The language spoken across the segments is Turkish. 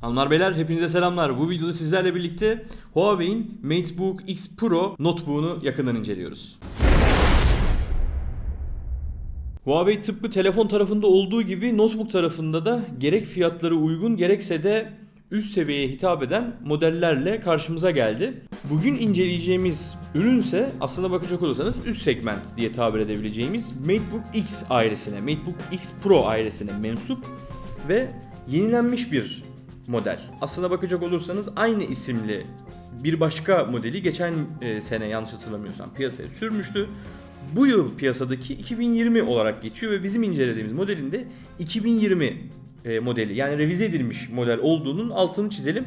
Hanımlar beyler hepinize selamlar. Bu videoda sizlerle birlikte Huawei'in MateBook X Pro notebook'unu yakından inceliyoruz. Huawei tıpkı telefon tarafında olduğu gibi notebook tarafında da gerek fiyatları uygun gerekse de üst seviyeye hitap eden modellerle karşımıza geldi. Bugün inceleyeceğimiz ürünse aslında bakacak olursanız üst segment diye tabir edebileceğimiz MateBook X ailesine, MateBook X Pro ailesine mensup ve yenilenmiş bir model. Aslına bakacak olursanız aynı isimli bir başka modeli geçen e, sene yanlış hatırlamıyorsam piyasaya sürmüştü. Bu yıl piyasadaki 2020 olarak geçiyor ve bizim incelediğimiz modelin de 2020 e, modeli yani revize edilmiş model olduğunun altını çizelim.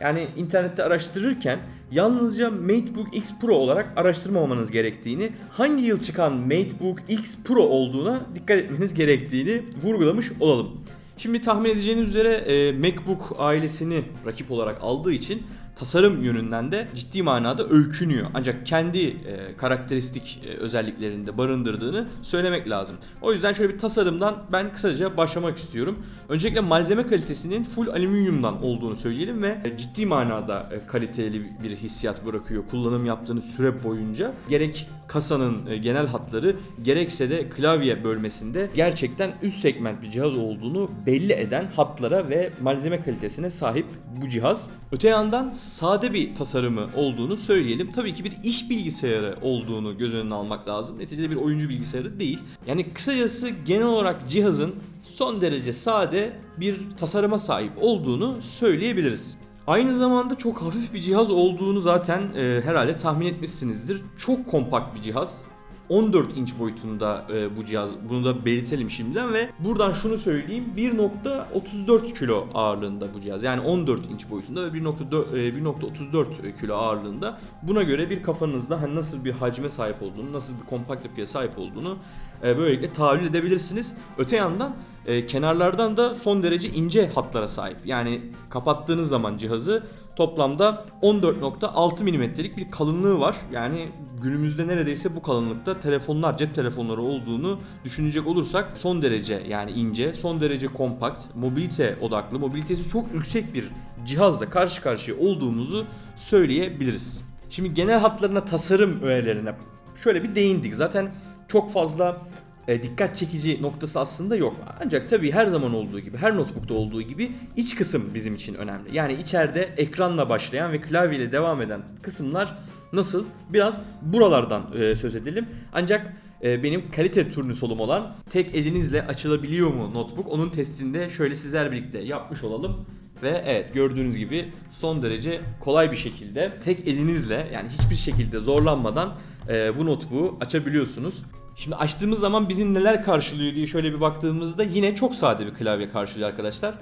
Yani internette araştırırken yalnızca MateBook X Pro olarak araştırmamanız gerektiğini, hangi yıl çıkan MateBook X Pro olduğuna dikkat etmeniz gerektiğini vurgulamış olalım. Şimdi tahmin edeceğiniz üzere e, MacBook ailesini rakip olarak aldığı için tasarım yönünden de ciddi manada öykünüyor. Ancak kendi e, karakteristik e, özelliklerini de barındırdığını söylemek lazım. O yüzden şöyle bir tasarımdan ben kısaca başlamak istiyorum. Öncelikle malzeme kalitesinin full alüminyumdan olduğunu söyleyelim ve e, ciddi manada e, kaliteli bir hissiyat bırakıyor kullanım yaptığınız süre boyunca. Gerek kasanın e, genel hatları gerekse de klavye bölmesinde gerçekten üst segment bir cihaz olduğunu belli eden hatlara ve malzeme kalitesine sahip bu cihaz. Öte yandan sade bir tasarımı olduğunu söyleyelim. Tabii ki bir iş bilgisayarı olduğunu göz önüne almak lazım. Neticede bir oyuncu bilgisayarı değil. Yani kısacası genel olarak cihazın son derece sade bir tasarıma sahip olduğunu söyleyebiliriz. Aynı zamanda çok hafif bir cihaz olduğunu zaten e, herhalde tahmin etmişsinizdir. Çok kompakt bir cihaz. 14 inç boyutunda e, bu cihaz. Bunu da belirtelim şimdiden ve buradan şunu söyleyeyim. 1.34 kilo ağırlığında bu cihaz. Yani 14 inç boyutunda ve 1.4 e, 1.34 kilo ağırlığında. Buna göre bir kafanızda hani nasıl bir hacme sahip olduğunu, nasıl bir kompakt yapıya sahip olduğunu e, böylelikle tahayyül edebilirsiniz. Öte yandan e, kenarlardan da son derece ince hatlara sahip. Yani kapattığınız zaman cihazı toplamda 14.6 milimetrelik bir kalınlığı var. Yani günümüzde neredeyse bu kalınlıkta telefonlar, cep telefonları olduğunu düşünecek olursak son derece yani ince, son derece kompakt, mobilite odaklı, mobilitesi çok yüksek bir cihazla karşı karşıya olduğumuzu söyleyebiliriz. Şimdi genel hatlarına, tasarım öğelerine şöyle bir değindik. Zaten çok fazla e, dikkat çekici noktası aslında yok. Ancak tabii her zaman olduğu gibi, her notebook'ta olduğu gibi iç kısım bizim için önemli. Yani içeride ekranla başlayan ve klavyeyle devam eden kısımlar nasıl? Biraz buralardan e, söz edelim. Ancak e, benim kalite turnusolum olan tek elinizle açılabiliyor mu notebook? Onun testinde şöyle sizler birlikte yapmış olalım. Ve evet gördüğünüz gibi son derece kolay bir şekilde tek elinizle yani hiçbir şekilde zorlanmadan e, bu notebook'u açabiliyorsunuz. Şimdi açtığımız zaman bizi neler karşılıyor diye şöyle bir baktığımızda yine çok sade bir klavye karşılıyor arkadaşlar.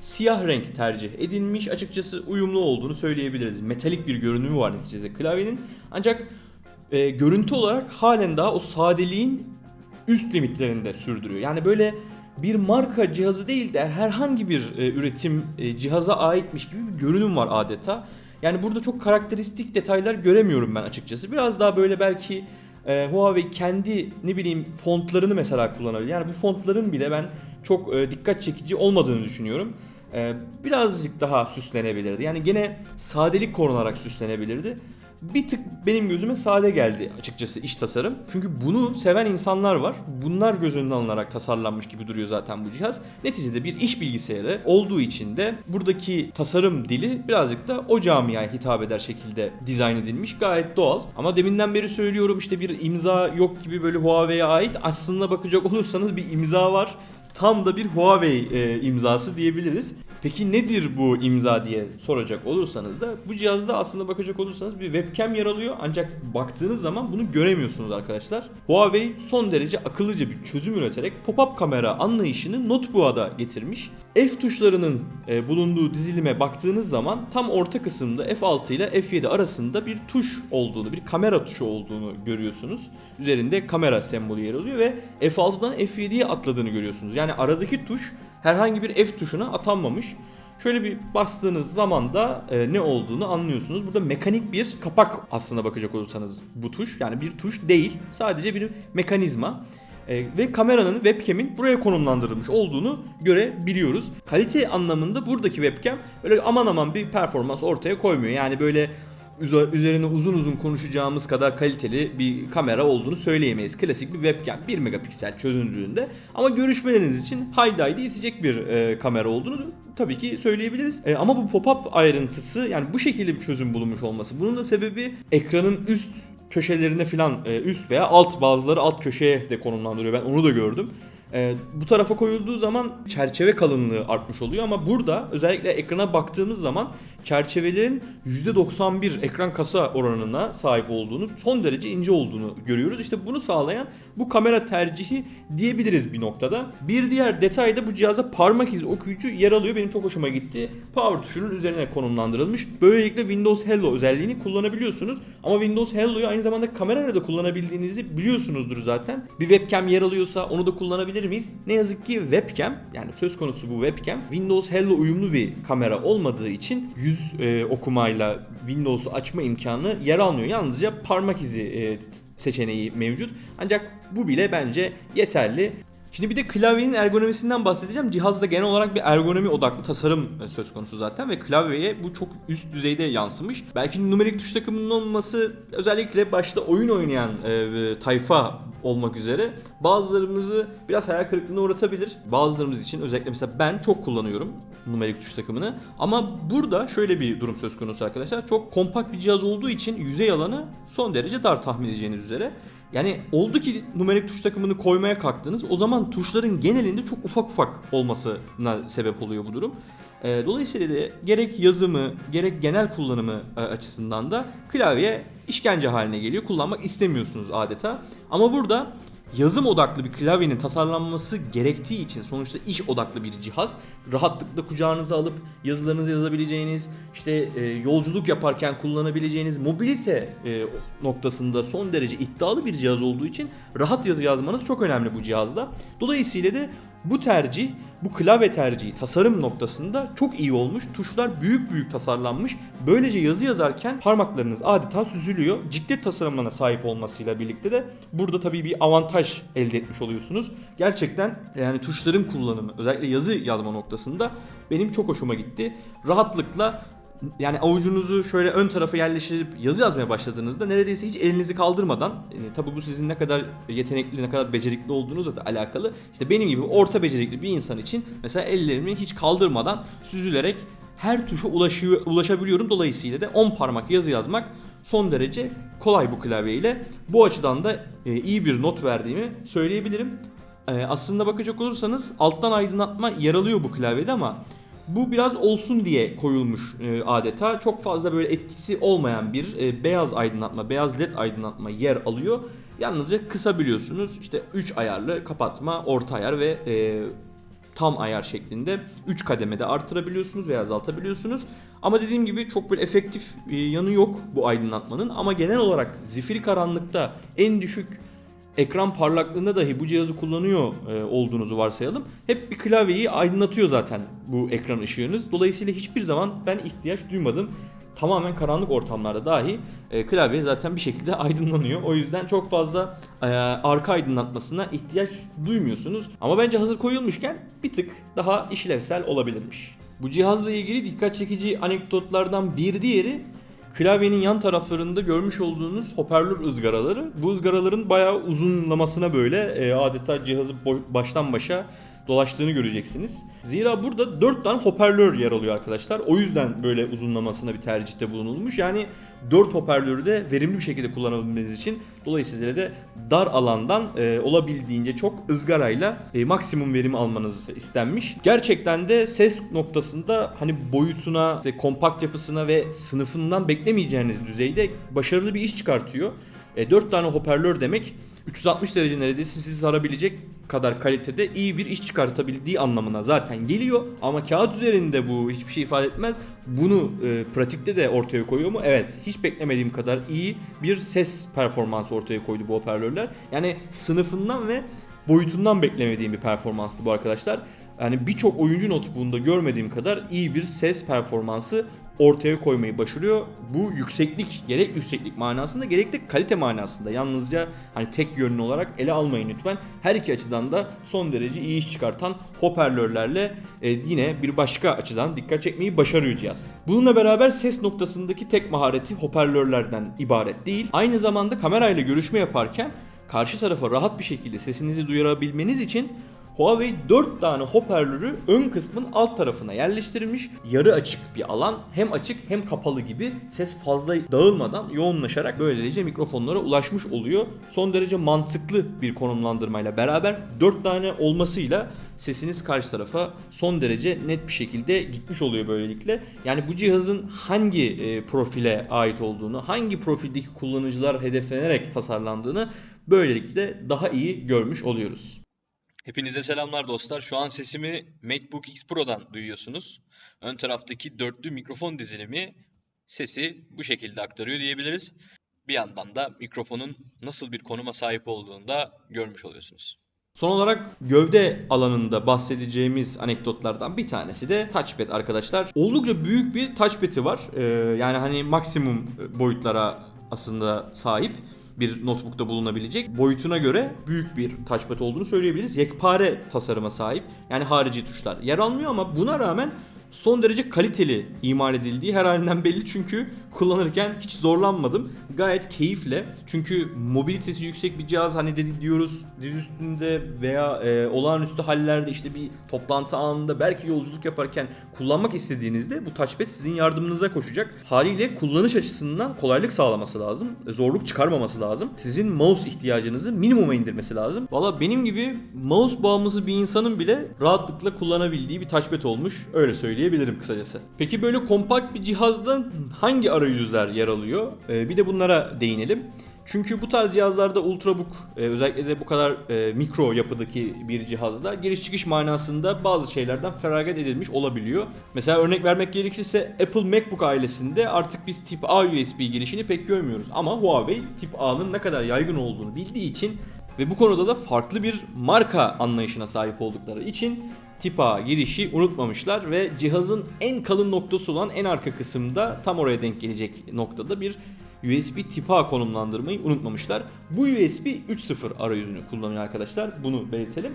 Siyah renk tercih edilmiş açıkçası uyumlu olduğunu söyleyebiliriz. Metalik bir görünümü var neticede klavyenin. Ancak e, görüntü olarak halen daha o sadeliğin üst limitlerinde sürdürüyor. Yani böyle bir marka cihazı değil de herhangi bir e, üretim e, cihaza aitmiş gibi bir görünüm var adeta. Yani burada çok karakteristik detaylar göremiyorum ben açıkçası. Biraz daha böyle belki e, Huawei kendi ne bileyim fontlarını mesela kullanabilir. Yani bu fontların bile ben çok e, dikkat çekici olmadığını düşünüyorum. E, birazcık daha süslenebilirdi. Yani gene sadelik korunarak süslenebilirdi. Bir tık benim gözüme sade geldi açıkçası iç tasarım. Çünkü bunu seven insanlar var. Bunlar göz önüne alınarak tasarlanmış gibi duruyor zaten bu cihaz. Neticede bir iş bilgisayarı olduğu için de buradaki tasarım dili birazcık da o camiaya hitap eder şekilde dizayn edilmiş. Gayet doğal. Ama deminden beri söylüyorum işte bir imza yok gibi böyle Huawei'ye ait. Aslında bakacak olursanız bir imza var tam da bir Huawei e, imzası diyebiliriz. Peki nedir bu imza diye soracak olursanız da bu cihazda aslında bakacak olursanız bir webcam yer alıyor ancak baktığınız zaman bunu göremiyorsunuz arkadaşlar. Huawei son derece akıllıca bir çözüm üreterek pop-up kamera anlayışını notebook'a da getirmiş. F tuşlarının e, bulunduğu dizilime baktığınız zaman tam orta kısımda F6 ile F7 arasında bir tuş olduğunu, bir kamera tuşu olduğunu görüyorsunuz. Üzerinde kamera sembolü yer alıyor ve F6'dan F7'ye atladığını görüyorsunuz. Yani aradaki tuş herhangi bir F tuşuna atanmamış. Şöyle bir bastığınız zaman da e, ne olduğunu anlıyorsunuz. Burada mekanik bir kapak aslına bakacak olursanız bu tuş. Yani bir tuş değil. Sadece bir mekanizma. E, ve kameranın, webcam'in buraya konumlandırılmış olduğunu görebiliyoruz. Kalite anlamında buradaki webcam böyle aman aman bir performans ortaya koymuyor. Yani böyle üzerine uzun uzun konuşacağımız kadar kaliteli bir kamera olduğunu söyleyemeyiz. Klasik bir webcam 1 megapiksel çözünürlüğünde ama görüşmeleriniz için haydi haydi yetecek bir e, kamera olduğunu tabii ki söyleyebiliriz. E, ama bu pop-up ayrıntısı yani bu şekilde bir çözüm bulunmuş olması. Bunun da sebebi ekranın üst köşelerine falan e, üst veya alt bazıları alt köşeye de konumlandırıyor. Ben onu da gördüm. E, bu tarafa koyulduğu zaman çerçeve kalınlığı artmış oluyor ama burada özellikle ekrana baktığımız zaman çerçevelerin %91 ekran kasa oranına sahip olduğunu, son derece ince olduğunu görüyoruz. İşte bunu sağlayan bu kamera tercihi diyebiliriz bir noktada. Bir diğer detay da bu cihaza parmak izi okuyucu yer alıyor. Benim çok hoşuma gitti. Power tuşunun üzerine konumlandırılmış. Böylelikle Windows Hello özelliğini kullanabiliyorsunuz. Ama Windows Hello'yu aynı zamanda kamerayla da kullanabildiğinizi biliyorsunuzdur zaten. Bir webcam yer alıyorsa onu da kullanabilir miyiz? Ne yazık ki webcam yani söz konusu bu webcam Windows Hello uyumlu bir kamera olmadığı için yüz e, okumayla Windows'u açma imkanı yer almıyor. Yalnızca parmak izi e, seçeneği mevcut. Ancak bu bile bence yeterli. Şimdi bir de klavyenin ergonomisinden bahsedeceğim. Cihazda genel olarak bir ergonomi odaklı tasarım e, söz konusu zaten ve klavyeye bu çok üst düzeyde yansımış. Belki numerik tuş takımının olması özellikle başta oyun oynayan e, tayfa olmak üzere bazılarımızı biraz hayal kırıklığına uğratabilir. Bazılarımız için özellikle mesela ben çok kullanıyorum numerik tuş takımını. Ama burada şöyle bir durum söz konusu arkadaşlar. Çok kompakt bir cihaz olduğu için yüzey alanı son derece dar tahmin edeceğiniz üzere. Yani oldu ki numerik tuş takımını koymaya kalktınız. O zaman tuşların genelinde çok ufak ufak olmasına sebep oluyor bu durum. Ee, Dolayısıyla da gerek yazımı gerek genel kullanımı e, açısından da klavye işkence haline geliyor. Kullanmak istemiyorsunuz adeta. Ama burada yazım odaklı bir klavyenin tasarlanması gerektiği için sonuçta iş odaklı bir cihaz rahatlıkla kucağınıza alıp yazılarınızı yazabileceğiniz işte e, yolculuk yaparken kullanabileceğiniz mobilite e, noktasında son derece iddialı bir cihaz olduğu için rahat yazı yazmanız çok önemli bu cihazda. Dolayısıyla da bu tercih, bu klavye tercihi tasarım noktasında çok iyi olmuş. Tuşlar büyük büyük tasarlanmış. Böylece yazı yazarken parmaklarınız adeta süzülüyor. Ciklet tasarımına sahip olmasıyla birlikte de burada tabii bir avantaj elde etmiş oluyorsunuz. Gerçekten yani tuşların kullanımı özellikle yazı yazma noktasında benim çok hoşuma gitti. Rahatlıkla yani avucunuzu şöyle ön tarafa yerleştirip yazı yazmaya başladığınızda neredeyse hiç elinizi kaldırmadan e, tabi bu sizin ne kadar yetenekli ne kadar becerikli olduğunuzla da alakalı. İşte benim gibi orta becerikli bir insan için mesela ellerimi hiç kaldırmadan süzülerek her tuşa ulaşıyor, ulaşabiliyorum. Dolayısıyla da 10 parmak yazı yazmak son derece kolay bu klavyeyle. Bu açıdan da e, iyi bir not verdiğimi söyleyebilirim. E, aslında bakacak olursanız alttan aydınlatma yer alıyor bu klavyede ama bu biraz olsun diye koyulmuş e, adeta. Çok fazla böyle etkisi olmayan bir e, beyaz aydınlatma, beyaz led aydınlatma yer alıyor. Yalnızca kısabiliyorsunuz. İşte 3 ayarlı kapatma, orta ayar ve e, tam ayar şeklinde 3 kademede artırabiliyorsunuz veya azaltabiliyorsunuz. Ama dediğim gibi çok böyle efektif e, yanı yok bu aydınlatmanın. Ama genel olarak zifiri karanlıkta en düşük ekran parlaklığında dahi bu cihazı kullanıyor e, olduğunuzu varsayalım. Hep bir klavyeyi aydınlatıyor zaten bu ekran ışığınız. Dolayısıyla hiçbir zaman ben ihtiyaç duymadım. Tamamen karanlık ortamlarda dahi e, klavye zaten bir şekilde aydınlanıyor. O yüzden çok fazla e, arka aydınlatmasına ihtiyaç duymuyorsunuz. Ama bence hazır koyulmuşken bir tık daha işlevsel olabilirmiş. Bu cihazla ilgili dikkat çekici anekdotlardan bir diğeri Klavyenin yan taraflarında görmüş olduğunuz hoparlör ızgaraları. Bu ızgaraların bayağı uzunlamasına böyle e, adeta cihazı baştan başa dolaştığını göreceksiniz. Zira burada 4 tane hoparlör yer alıyor arkadaşlar. O yüzden böyle uzunlamasına bir tercihte bulunulmuş. Yani 4 hoparlörü de verimli bir şekilde kullanabilmeniz için dolayısıyla da dar alandan e, olabildiğince çok ızgarayla e, maksimum verim almanız istenmiş. Gerçekten de ses noktasında hani boyutuna, işte kompakt yapısına ve sınıfından beklemeyeceğiniz düzeyde başarılı bir iş çıkartıyor. E, 4 tane hoparlör demek 360 derece neredeyse sizi sarabilecek kadar kalitede iyi bir iş çıkartabildiği anlamına zaten geliyor. Ama kağıt üzerinde bu hiçbir şey ifade etmez. Bunu e, pratikte de ortaya koyuyor mu? Evet. Hiç beklemediğim kadar iyi bir ses performansı ortaya koydu bu hoparlörler. Yani sınıfından ve boyutundan beklemediğim bir performanstı bu arkadaşlar. Yani birçok oyuncu notebook'unda görmediğim kadar iyi bir ses performansı ortaya koymayı başarıyor. Bu yükseklik gerek yükseklik manasında gerek de kalite manasında yalnızca hani tek yönlü olarak ele almayın lütfen. Her iki açıdan da son derece iyi iş çıkartan hoparlörlerle e, yine bir başka açıdan dikkat çekmeyi başarıyor cihaz. Bununla beraber ses noktasındaki tek mahareti hoparlörlerden ibaret değil. Aynı zamanda kamerayla görüşme yaparken karşı tarafa rahat bir şekilde sesinizi duyurabilmeniz için Huawei 4 tane hoparlörü ön kısmın alt tarafına yerleştirilmiş. Yarı açık bir alan. Hem açık hem kapalı gibi ses fazla dağılmadan yoğunlaşarak böylece mikrofonlara ulaşmış oluyor. Son derece mantıklı bir konumlandırmayla beraber 4 tane olmasıyla sesiniz karşı tarafa son derece net bir şekilde gitmiş oluyor böylelikle. Yani bu cihazın hangi e, profile ait olduğunu, hangi profildeki kullanıcılar hedeflenerek tasarlandığını böylelikle daha iyi görmüş oluyoruz. Hepinize selamlar dostlar. Şu an sesimi MacBook X Pro'dan duyuyorsunuz. Ön taraftaki dörtlü mikrofon dizilimi sesi bu şekilde aktarıyor diyebiliriz. Bir yandan da mikrofonun nasıl bir konuma sahip olduğunu da görmüş oluyorsunuz. Son olarak gövde alanında bahsedeceğimiz anekdotlardan bir tanesi de touchpad arkadaşlar. Oldukça büyük bir touchpad'i var. Ee, yani hani maksimum boyutlara aslında sahip bir notebook'ta bulunabilecek boyutuna göre büyük bir touchpad olduğunu söyleyebiliriz. Yekpare tasarıma sahip. Yani harici tuşlar yer almıyor ama buna rağmen son derece kaliteli imal edildiği her halinden belli çünkü kullanırken hiç zorlanmadım. Gayet keyifle. Çünkü mobilitesi yüksek bir cihaz hani dedi diyoruz diz üstünde veya e, olağanüstü hallerde işte bir toplantı anında belki yolculuk yaparken kullanmak istediğinizde bu touchpad sizin yardımınıza koşacak. Haliyle kullanış açısından kolaylık sağlaması lazım. Zorluk çıkarmaması lazım. Sizin mouse ihtiyacınızı minimuma indirmesi lazım. Valla benim gibi mouse bağımlısı bir insanın bile rahatlıkla kullanabildiği bir touchpad olmuş. Öyle söyleyebilirim kısacası. Peki böyle kompakt bir cihazda hangi arayüzler yer alıyor? Ee, bir de bunlara değinelim. Çünkü bu tarz cihazlarda Ultrabook e, özellikle de bu kadar e, mikro yapıdaki bir cihazda giriş çıkış manasında bazı şeylerden feragat edilmiş olabiliyor. Mesela örnek vermek gerekirse Apple MacBook ailesinde artık biz tip A USB girişini pek görmüyoruz. Ama Huawei tip A'nın ne kadar yaygın olduğunu bildiği için ve bu konuda da farklı bir marka anlayışına sahip oldukları için tip A girişi unutmamışlar ve cihazın en kalın noktası olan en arka kısımda tam oraya denk gelecek noktada bir USB tip A konumlandırmayı unutmamışlar. Bu USB 3.0 arayüzünü kullanıyor arkadaşlar. Bunu belirtelim.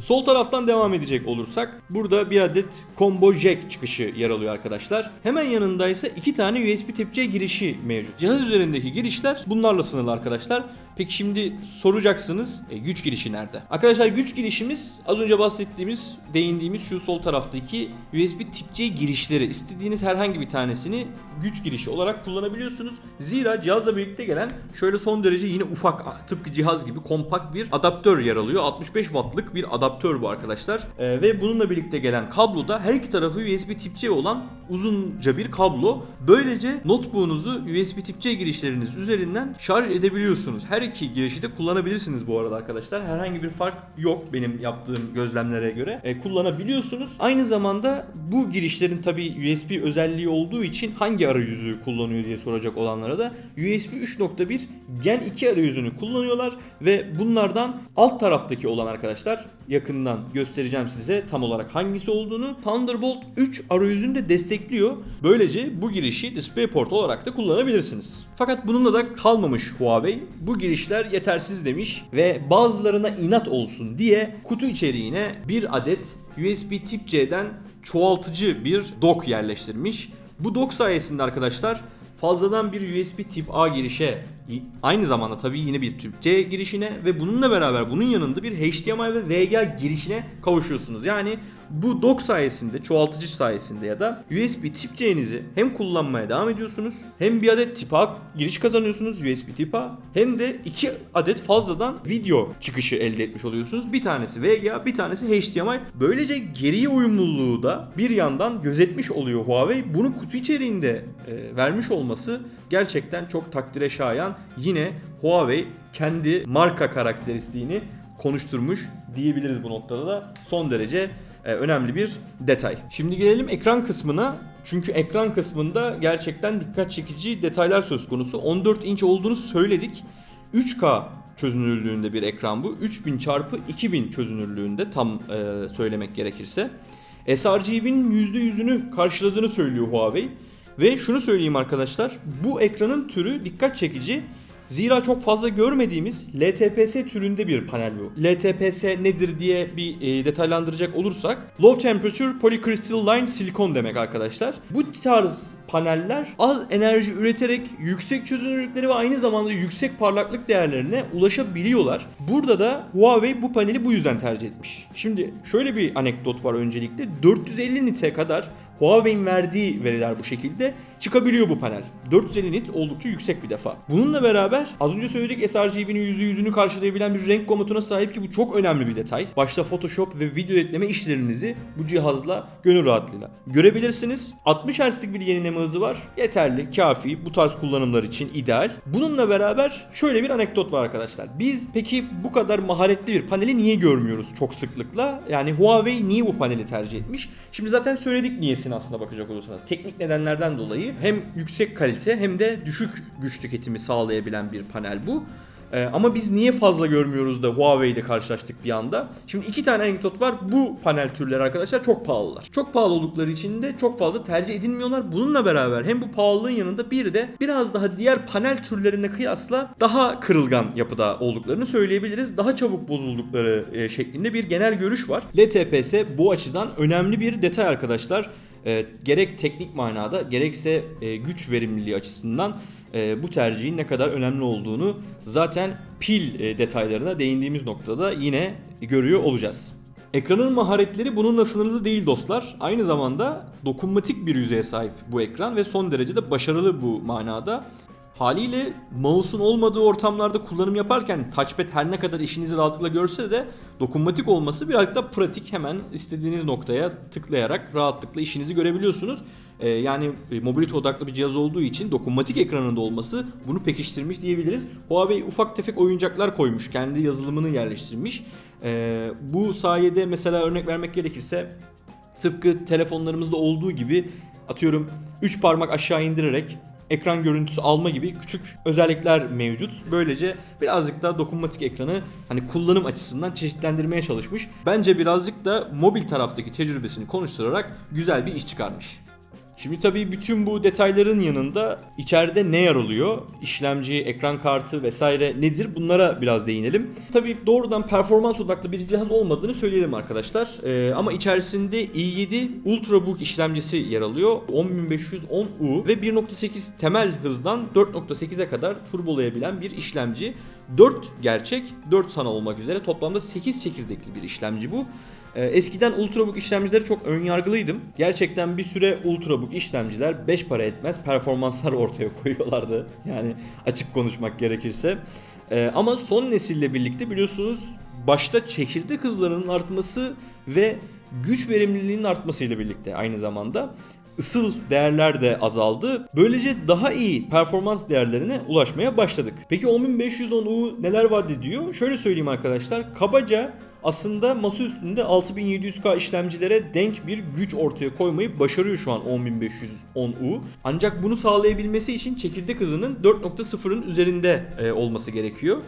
Sol taraftan devam edecek olursak burada bir adet combo jack çıkışı yer alıyor arkadaşlar. Hemen yanında ise iki tane USB Type-C girişi mevcut. Cihaz üzerindeki girişler bunlarla sınırlı arkadaşlar. Peki şimdi soracaksınız e, güç girişi nerede? Arkadaşlar güç girişimiz az önce bahsettiğimiz, değindiğimiz şu sol taraftaki USB Type-C girişleri. İstediğiniz herhangi bir tanesini güç girişi olarak kullanabiliyorsunuz. Zira cihazla birlikte gelen şöyle son derece yine ufak tıpkı cihaz gibi kompakt bir adaptör yer alıyor. 65 wattlık bir adaptör bu arkadaşlar. Ee, ve bununla birlikte gelen kablo da her iki tarafı USB Type-C olan uzunca bir kablo. Böylece notebook'unuzu USB Type-C girişleriniz üzerinden şarj edebiliyorsunuz. Her iki girişi de kullanabilirsiniz bu arada arkadaşlar. Herhangi bir fark yok benim yaptığım gözlemlere göre. Ee, kullanabiliyorsunuz. Aynı zamanda bu girişlerin tabi USB özelliği olduğu için hangi arayüzü kullanıyor diye soracak olanlara da USB 3.1 Gen 2 arayüzünü kullanıyorlar ve bunlardan alt taraftaki olan arkadaşlar yakından göstereceğim size tam olarak hangisi olduğunu. Thunderbolt 3 arayüzünü de destekliyor. Böylece bu girişi DisplayPort olarak da kullanabilirsiniz. Fakat bununla da kalmamış Huawei. Bu girişler yetersiz demiş ve bazılarına inat olsun diye kutu içeriğine bir adet USB Tip-C'den çoğaltıcı bir dock yerleştirmiş. Bu dock sayesinde arkadaşlar fazladan bir USB tip A girişe aynı zamanda tabii yine bir tip C girişine ve bununla beraber bunun yanında bir HDMI ve VGA girişine kavuşuyorsunuz. Yani bu dock sayesinde, çoğaltıcı sayesinde ya da USB tip C'nizi hem kullanmaya devam ediyorsunuz hem bir adet tip giriş kazanıyorsunuz USB tip A hem de iki adet fazladan video çıkışı elde etmiş oluyorsunuz. Bir tanesi VGA, bir tanesi HDMI. Böylece geriye uyumluluğu da bir yandan gözetmiş oluyor Huawei. Bunu kutu içeriğinde e, vermiş olması gerçekten çok takdire şayan. Yine Huawei kendi marka karakteristiğini konuşturmuş diyebiliriz bu noktada da. Son derece e, önemli bir detay. Şimdi gelelim ekran kısmına. Çünkü ekran kısmında gerçekten dikkat çekici detaylar söz konusu. 14 inç olduğunu söyledik. 3K çözünürlüğünde bir ekran bu. 3000 çarpı 2000 çözünürlüğünde tam e, söylemek gerekirse. sRGB'nin %100'ünü karşıladığını söylüyor Huawei. Ve şunu söyleyeyim arkadaşlar. Bu ekranın türü dikkat çekici. Zira çok fazla görmediğimiz LTPS türünde bir panel bu. LTPS nedir diye bir e, detaylandıracak olursak Low Temperature Polycrystalline Silikon demek arkadaşlar. Bu tarz paneller az enerji üreterek yüksek çözünürlükleri ve aynı zamanda yüksek parlaklık değerlerine ulaşabiliyorlar. Burada da Huawei bu paneli bu yüzden tercih etmiş. Şimdi şöyle bir anekdot var öncelikle. 450 nite kadar Huawei'in verdiği veriler bu şekilde çıkabiliyor bu panel. 450 nit oldukça yüksek bir defa. Bununla beraber az önce söyledik sRGB'nin %100'ünü karşılayabilen bir renk komutuna sahip ki bu çok önemli bir detay. Başta Photoshop ve video ekleme işlerinizi bu cihazla gönül rahatlığıyla görebilirsiniz. 60 Hz'lik bir yenileme hızı var. Yeterli, kafi. Bu tarz kullanımlar için ideal. Bununla beraber şöyle bir anekdot var arkadaşlar. Biz peki bu kadar maharetli bir paneli niye görmüyoruz çok sıklıkla? Yani Huawei niye bu paneli tercih etmiş? Şimdi zaten söyledik niyesini aslında bakacak olursanız. Teknik nedenlerden dolayı hem yüksek kalite hem de düşük güç tüketimi sağlayabilen bir panel bu. Ee, ama biz niye fazla görmüyoruz da Huawei'de karşılaştık bir anda? Şimdi iki tane anekdot var. Bu panel türleri arkadaşlar çok pahalılar. Çok pahalı oldukları için de çok fazla tercih edilmiyorlar. Bununla beraber hem bu pahalılığın yanında bir de biraz daha diğer panel türlerine kıyasla daha kırılgan yapıda olduklarını söyleyebiliriz. Daha çabuk bozuldukları e, şeklinde bir genel görüş var. LTPS bu açıdan önemli bir detay arkadaşlar. E, gerek teknik manada gerekse e, güç verimliliği açısından e, bu tercihin ne kadar önemli olduğunu zaten pil e, detaylarına değindiğimiz noktada yine görüyor olacağız. Ekranın maharetleri bununla sınırlı değil dostlar. Aynı zamanda dokunmatik bir yüzeye sahip bu ekran ve son derece de başarılı bu manada. Haliyle mouse'un olmadığı ortamlarda kullanım yaparken touchpad her ne kadar işinizi rahatlıkla görse de dokunmatik olması birazcık da pratik hemen istediğiniz noktaya tıklayarak rahatlıkla işinizi görebiliyorsunuz. Ee, yani e, mobilite odaklı bir cihaz olduğu için dokunmatik ekranında olması bunu pekiştirmiş diyebiliriz. Huawei ufak tefek oyuncaklar koymuş, kendi yazılımını yerleştirmiş. Ee, bu sayede mesela örnek vermek gerekirse tıpkı telefonlarımızda olduğu gibi atıyorum 3 parmak aşağı indirerek ekran görüntüsü alma gibi küçük özellikler mevcut. Böylece birazcık daha dokunmatik ekranı hani kullanım açısından çeşitlendirmeye çalışmış. Bence birazcık da mobil taraftaki tecrübesini konuşturarak güzel bir iş çıkarmış. Şimdi tabii bütün bu detayların yanında içeride ne yer alıyor? İşlemci, ekran kartı vesaire nedir? Bunlara biraz değinelim. Tabii doğrudan performans odaklı bir cihaz olmadığını söyleyelim arkadaşlar. Ee, ama içerisinde i7 Ultrabook işlemcisi yer alıyor. 10510U ve 1.8 temel hızdan 4.8'e kadar turbolayabilen bir işlemci. 4 gerçek, 4 sanal olmak üzere toplamda 8 çekirdekli bir işlemci bu. Ee, Eskiden Ultrabook işlemcileri çok önyargılıydım. Gerçekten bir süre Ultrabook işlemciler 5 para etmez performanslar ortaya koyuyorlardı. Yani açık konuşmak gerekirse. Ee, ama son nesille birlikte biliyorsunuz başta çekirdek hızlarının artması ve güç verimliliğinin artmasıyla birlikte aynı zamanda ısıl değerler de azaldı. Böylece daha iyi performans değerlerine ulaşmaya başladık. Peki 10510U neler vaat ediyor? Şöyle söyleyeyim arkadaşlar. Kabaca aslında masa üstünde 6700K işlemcilere denk bir güç ortaya koymayı başarıyor şu an 10510U. Ancak bunu sağlayabilmesi için çekirdek hızının 4.0'ın üzerinde e, olması gerekiyor.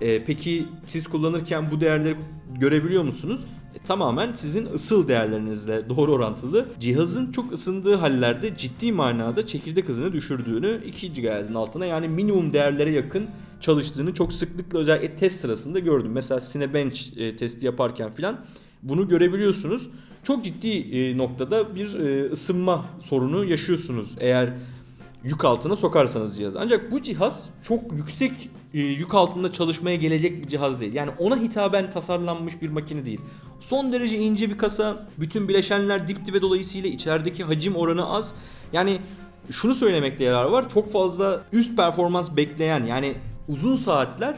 E, peki siz kullanırken bu değerleri görebiliyor musunuz? E, tamamen sizin ısıl değerlerinizle doğru orantılı. Cihazın çok ısındığı hallerde ciddi manada çekirdek hızını düşürdüğünü 2 GHz'in altına yani minimum değerlere yakın çalıştığını çok sıklıkla özellikle test sırasında gördüm. Mesela Cinebench e, testi yaparken filan bunu görebiliyorsunuz. Çok ciddi e, noktada bir e, ısınma sorunu yaşıyorsunuz eğer yük altına sokarsanız cihazı. Ancak bu cihaz çok yüksek e, yük altında çalışmaya gelecek bir cihaz değil. Yani ona hitaben tasarlanmış bir makine değil. Son derece ince bir kasa, bütün bileşenler dip dibe dolayısıyla içerideki hacim oranı az. Yani şunu söylemekte yarar var. Çok fazla üst performans bekleyen yani uzun saatler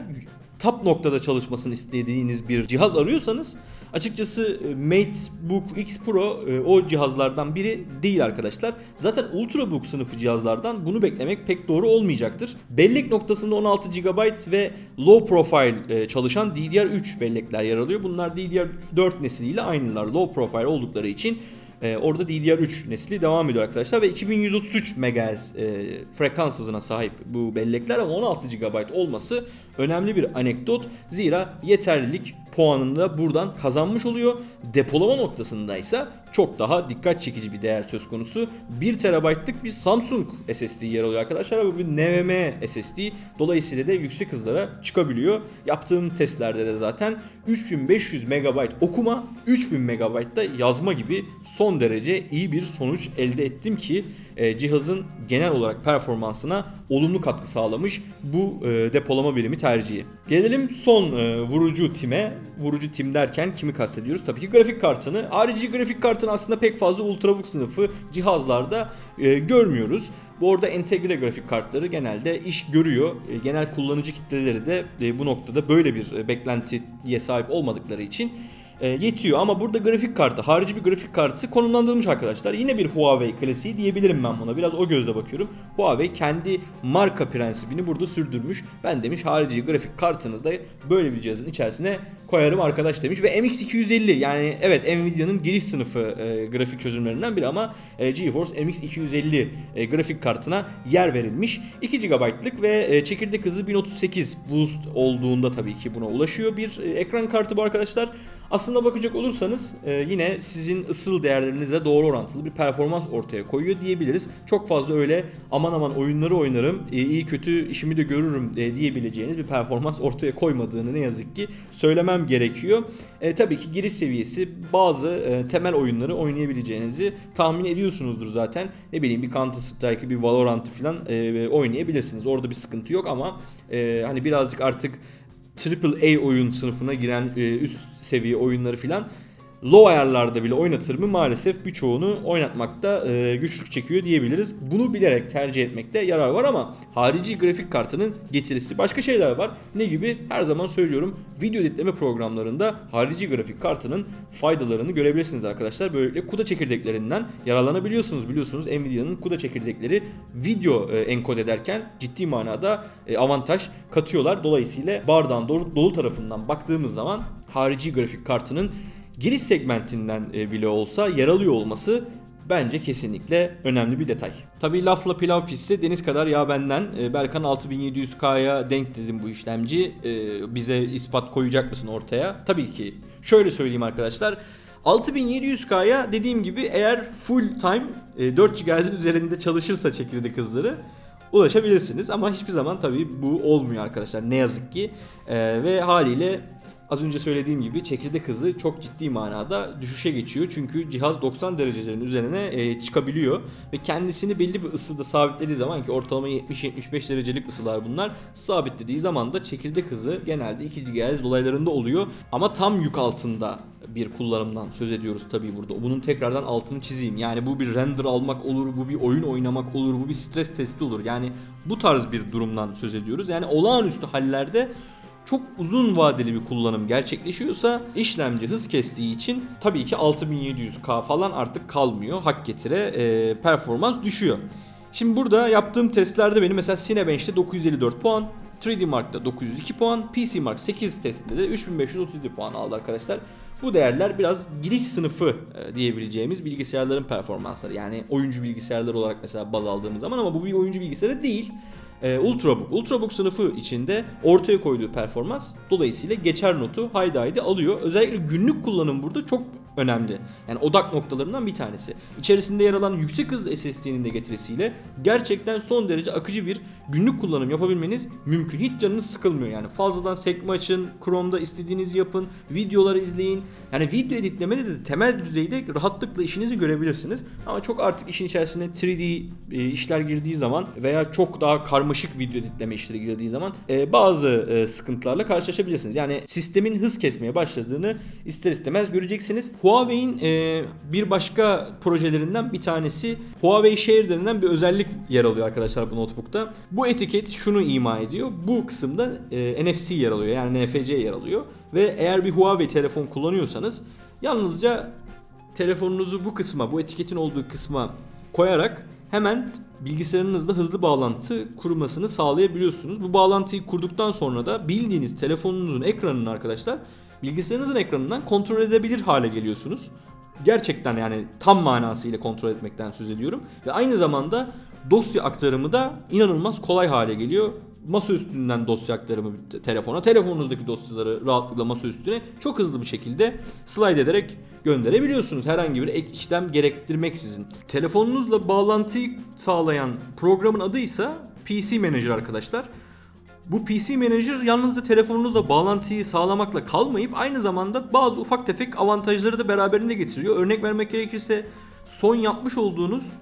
top noktada çalışmasını istediğiniz bir cihaz arıyorsanız açıkçası e, MateBook X Pro e, o cihazlardan biri değil arkadaşlar. Zaten Ultrabook sınıfı cihazlardan bunu beklemek pek doğru olmayacaktır. Bellek noktasında 16 GB ve low profile e, çalışan DDR3 bellekler yer alıyor. Bunlar DDR4 nesliyle aynılar. Low profile oldukları için ee, orada DDR3 nesli devam ediyor arkadaşlar ve 2133 MHz e, frekans hızına sahip bu bellekler ama 16 GB olması önemli bir anekdot. Zira yeterlilik puanını da buradan kazanmış oluyor. Depolama noktasındaysa çok daha dikkat çekici bir değer söz konusu. 1 TB'lık bir Samsung SSD yer alıyor arkadaşlar. Bu bir NVMe SSD. Dolayısıyla da yüksek hızlara çıkabiliyor. Yaptığım testlerde de zaten 3500 MB okuma, 3000 MB da yazma gibi son derece iyi bir sonuç elde ettim ki e, cihazın genel olarak performansına olumlu katkı sağlamış bu e, depolama birimi tercihi. Gelelim son e, vurucu time. Vurucu tim derken kimi kastediyoruz? Tabii ki grafik kartını. Harici grafik kartını aslında pek fazla ultrabook sınıfı cihazlarda e, görmüyoruz. Bu arada entegre grafik kartları genelde iş görüyor. E, Genel kullanıcı kitleleri de e, bu noktada böyle bir e, beklentiye sahip olmadıkları için e, yetiyor. Ama burada grafik kartı, harici bir grafik kartı konumlandırılmış arkadaşlar. Yine bir Huawei klasiği diyebilirim ben buna. Biraz o gözle bakıyorum. Huawei kendi marka prensibini burada sürdürmüş. Ben demiş harici grafik kartını da böyle bir cihazın içerisine koyarım arkadaş demiş. Ve MX250 yani evet Nvidia'nın giriş sınıfı e, grafik çözümlerinden biri ama e, GeForce MX250 e, grafik kartına yer verilmiş. 2 GB'lık ve e, çekirdek hızı 1038 boost olduğunda tabii ki buna ulaşıyor. Bir e, ekran kartı bu arkadaşlar. Aslında bakacak olursanız e, yine sizin ısıl değerlerinizle doğru orantılı bir performans ortaya koyuyor diyebiliriz. Çok fazla öyle aman aman oyunları oynarım, e, iyi kötü işimi de görürüm e, diyebileceğiniz bir performans ortaya koymadığını ne yazık ki söylemem gerekiyor. E, tabii ki giriş seviyesi bazı e, temel oyunları oynayabileceğinizi tahmin ediyorsunuzdur zaten. Ne bileyim bir Counter Strike'ı bir Valorant'ı falan e, oynayabilirsiniz. Orada bir sıkıntı yok ama e, hani birazcık artık AAA oyun sınıfına giren e, üst seviye oyunları filan low ayarlarda bile oynatır mı maalesef birçoğunu oynatmakta e, güçlük çekiyor diyebiliriz. Bunu bilerek tercih etmekte yarar var ama harici grafik kartının getirisi başka şeyler var. Ne gibi? Her zaman söylüyorum video editleme programlarında harici grafik kartının faydalarını görebilirsiniz arkadaşlar. Böylelikle CUDA çekirdeklerinden yararlanabiliyorsunuz. Biliyorsunuz Nvidia'nın CUDA çekirdekleri video e, enkod ederken ciddi manada e, avantaj katıyorlar. Dolayısıyla bardağın dolu, dolu tarafından baktığımız zaman harici grafik kartının giriş segmentinden e, bile olsa yer alıyor olması bence kesinlikle önemli bir detay. Tabii lafla pilav pişse deniz kadar yağ benden. E, Berkan 6700K'ya denk dedim bu işlemci. E, Bize ispat koyacak mısın ortaya? Tabii ki. Şöyle söyleyeyim arkadaşlar. 6700K'ya dediğim gibi eğer full time e, 4 GHz'in üzerinde çalışırsa çekirdek hızları ulaşabilirsiniz. Ama hiçbir zaman tabii bu olmuyor arkadaşlar ne yazık ki. Ve haliyle Az önce söylediğim gibi çekirdek hızı çok ciddi manada düşüşe geçiyor. Çünkü cihaz 90 derecelerin üzerine e, çıkabiliyor. Ve kendisini belli bir ısıda sabitlediği zaman ki ortalama 70-75 derecelik ısılar bunlar. Sabitlediği zaman da çekirdek hızı genelde 2 GHz dolaylarında oluyor. Ama tam yük altında bir kullanımdan söz ediyoruz tabii burada. Bunun tekrardan altını çizeyim. Yani bu bir render almak olur, bu bir oyun oynamak olur, bu bir stres testi olur. Yani bu tarz bir durumdan söz ediyoruz. Yani olağanüstü hallerde çok uzun vadeli bir kullanım gerçekleşiyorsa işlemci hız kestiği için tabii ki 6700K falan artık kalmıyor. Hak getire e, performans düşüyor. Şimdi burada yaptığım testlerde benim mesela Cinebench'te 954 puan, 3D Mark'ta 902 puan, PC Mark 8 testinde de 3537 puan aldı arkadaşlar. Bu değerler biraz giriş sınıfı e, diyebileceğimiz bilgisayarların performansları. Yani oyuncu bilgisayarlar olarak mesela baz aldığımız zaman ama bu bir oyuncu bilgisayarı değil e, Ultrabook. Ultrabook sınıfı içinde ortaya koyduğu performans dolayısıyla geçer notu haydi haydi alıyor. Özellikle günlük kullanım burada çok önemli. Yani odak noktalarından bir tanesi. İçerisinde yer alan yüksek hız SSD'nin de getirisiyle gerçekten son derece akıcı bir günlük kullanım yapabilmeniz mümkün. Hiç canınız sıkılmıyor yani. Fazladan sekme açın, Chrome'da istediğinizi yapın, videoları izleyin. Yani video editlemede de temel düzeyde rahatlıkla işinizi görebilirsiniz. Ama çok artık işin içerisine 3D e, işler girdiği zaman veya çok daha karmaşık video editleme işleri girdiği zaman e, bazı e, sıkıntılarla karşılaşabilirsiniz. Yani sistemin hız kesmeye başladığını ister istemez göreceksiniz. Huawei'in e, bir başka projelerinden bir tanesi Huawei Share denilen bir özellik yer alıyor arkadaşlar bu notebook'ta. Bu etiket şunu ima ediyor. Bu kısımda e, NFC yer alıyor yani NFC yer alıyor. Ve eğer bir Huawei telefon kullanıyorsanız yalnızca telefonunuzu bu kısma, bu etiketin olduğu kısma koyarak hemen bilgisayarınızla hızlı bağlantı kurmasını sağlayabiliyorsunuz. Bu bağlantıyı kurduktan sonra da bildiğiniz telefonunuzun ekranını arkadaşlar bilgisayarınızın ekranından kontrol edebilir hale geliyorsunuz. Gerçekten yani tam manasıyla kontrol etmekten söz ediyorum. Ve aynı zamanda dosya aktarımı da inanılmaz kolay hale geliyor. masa üstünden dosya aktarımı te- telefona, telefonunuzdaki dosyaları rahatlıkla masa üstüne çok hızlı bir şekilde slide ederek gönderebiliyorsunuz. Herhangi bir ek işlem gerektirmeksizin. Telefonunuzla bağlantıyı sağlayan programın adı ise PC Manager arkadaşlar. Bu PC Manager yalnızca telefonunuzla bağlantıyı sağlamakla kalmayıp aynı zamanda bazı ufak tefek avantajları da beraberinde getiriyor. Örnek vermek gerekirse son yapmış olduğunuz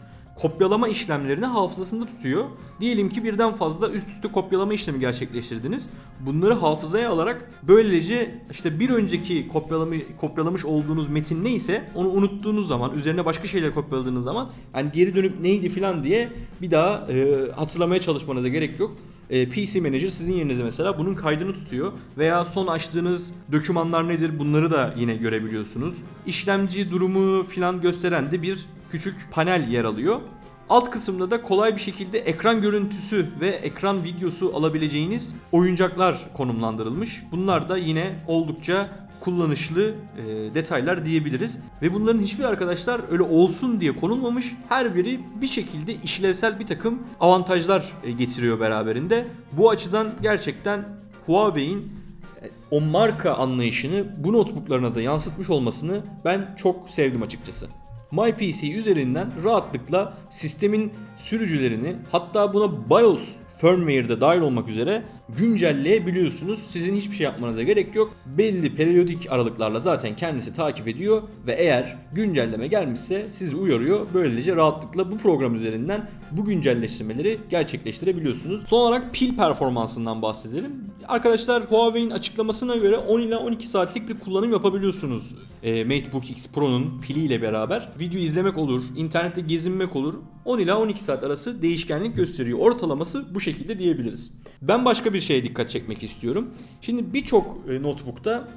kopyalama işlemlerini hafızasında tutuyor. Diyelim ki birden fazla üst üste kopyalama işlemi gerçekleştirdiniz. Bunları hafızaya alarak böylece işte bir önceki kopyalama, kopyalamış olduğunuz metin neyse onu unuttuğunuz zaman üzerine başka şeyler kopyaladığınız zaman yani geri dönüp neydi filan diye bir daha e, hatırlamaya çalışmanıza gerek yok. E, PC Manager sizin yerinize mesela bunun kaydını tutuyor veya son açtığınız dokümanlar nedir bunları da yine görebiliyorsunuz. İşlemci durumu filan gösteren de bir küçük panel yer alıyor. Alt kısımda da kolay bir şekilde ekran görüntüsü ve ekran videosu alabileceğiniz oyuncaklar konumlandırılmış. Bunlar da yine oldukça kullanışlı e, detaylar diyebiliriz. Ve bunların hiçbir arkadaşlar öyle olsun diye konulmamış. Her biri bir şekilde işlevsel bir takım avantajlar e, getiriyor beraberinde. Bu açıdan gerçekten Huawei'in e, o marka anlayışını bu notebooklarına da yansıtmış olmasını ben çok sevdim açıkçası. MyPC üzerinden rahatlıkla sistemin sürücülerini hatta buna BIOS firmware'de dahil olmak üzere güncelleyebiliyorsunuz. Sizin hiçbir şey yapmanıza gerek yok. Belli periyodik aralıklarla zaten kendisi takip ediyor ve eğer güncelleme gelmişse sizi uyarıyor. Böylece rahatlıkla bu program üzerinden bu güncelleştirmeleri gerçekleştirebiliyorsunuz. Son olarak pil performansından bahsedelim. Arkadaşlar Huawei'in açıklamasına göre 10 ila 12 saatlik bir kullanım yapabiliyorsunuz e, MateBook X Pro'nun piliyle beraber. Video izlemek olur, internette gezinmek olur. 10 ila 12 saat arası değişkenlik gösteriyor. Ortalaması bu şekilde diyebiliriz. Ben başka bir şeye dikkat çekmek istiyorum. Şimdi birçok e, notebook'ta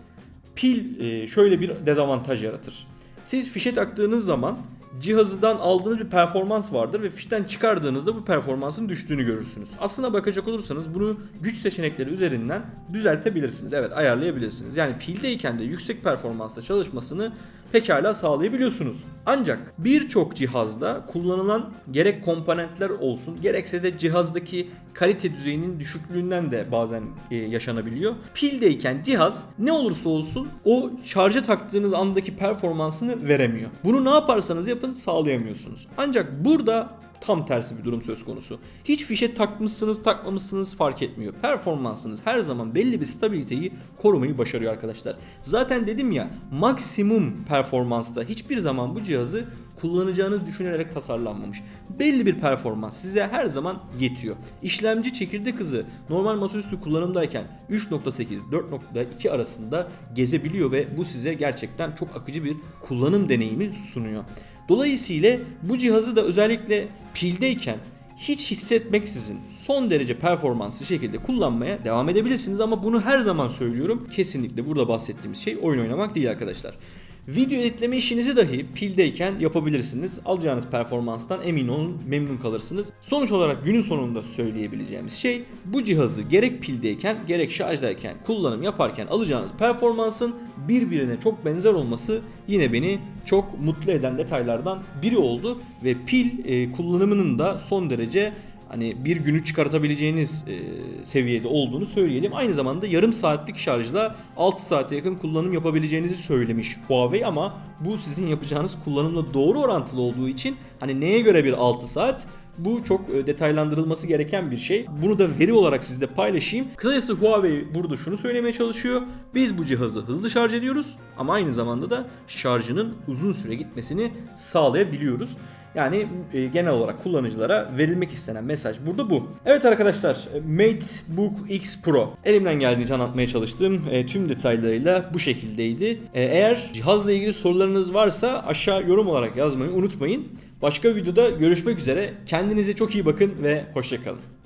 pil e, şöyle bir dezavantaj yaratır. Siz fişe taktığınız zaman cihazdan aldığınız bir performans vardır ve fişten çıkardığınızda bu performansın düştüğünü görürsünüz. Aslına bakacak olursanız bunu güç seçenekleri üzerinden düzeltebilirsiniz. Evet ayarlayabilirsiniz. Yani pildeyken de yüksek performansla çalışmasını pekala sağlayabiliyorsunuz. Ancak birçok cihazda kullanılan gerek komponentler olsun gerekse de cihazdaki kalite düzeyinin düşüklüğünden de bazen e, yaşanabiliyor. Pildeyken cihaz ne olursa olsun o şarja taktığınız andaki performansını veremiyor. Bunu ne yaparsanız yapın sağlayamıyorsunuz. Ancak burada tam tersi bir durum söz konusu. Hiç fişe takmışsınız takmamışsınız fark etmiyor. Performansınız her zaman belli bir stabiliteyi korumayı başarıyor arkadaşlar. Zaten dedim ya maksimum performansta hiçbir zaman bu cihazı kullanacağınız düşünülerek tasarlanmamış. Belli bir performans size her zaman yetiyor. İşlemci çekirdek hızı normal masaüstü kullanımdayken 3.8 4.2 arasında gezebiliyor ve bu size gerçekten çok akıcı bir kullanım deneyimi sunuyor. Dolayısıyla bu cihazı da özellikle pildeyken hiç hissetmeksizin son derece performanslı şekilde kullanmaya devam edebilirsiniz ama bunu her zaman söylüyorum. Kesinlikle burada bahsettiğimiz şey oyun oynamak değil arkadaşlar. Video editleme işinizi dahi pildeyken yapabilirsiniz. Alacağınız performanstan emin olun memnun kalırsınız. Sonuç olarak günün sonunda söyleyebileceğimiz şey bu cihazı gerek pildeyken gerek şarjdayken kullanım yaparken alacağınız performansın birbirine çok benzer olması yine beni çok mutlu eden detaylardan biri oldu ve pil e, kullanımının da son derece hani bir günü çıkartabileceğiniz e, seviyede olduğunu söyleyelim. Aynı zamanda yarım saatlik şarjla 6 saate yakın kullanım yapabileceğinizi söylemiş Huawei ama bu sizin yapacağınız kullanımla doğru orantılı olduğu için hani neye göre bir 6 saat bu çok e, detaylandırılması gereken bir şey. Bunu da veri olarak sizle paylaşayım. Kısacası Huawei burada şunu söylemeye çalışıyor. Biz bu cihazı hızlı şarj ediyoruz ama aynı zamanda da şarjının uzun süre gitmesini sağlayabiliyoruz. Yani e, genel olarak kullanıcılara verilmek istenen mesaj burada bu. Evet arkadaşlar e, MateBook X Pro elimden geldiğince anlatmaya çalıştığım e, tüm detaylarıyla bu şekildeydi. E, eğer cihazla ilgili sorularınız varsa aşağı yorum olarak yazmayı unutmayın. Başka videoda görüşmek üzere. Kendinize çok iyi bakın ve hoşçakalın.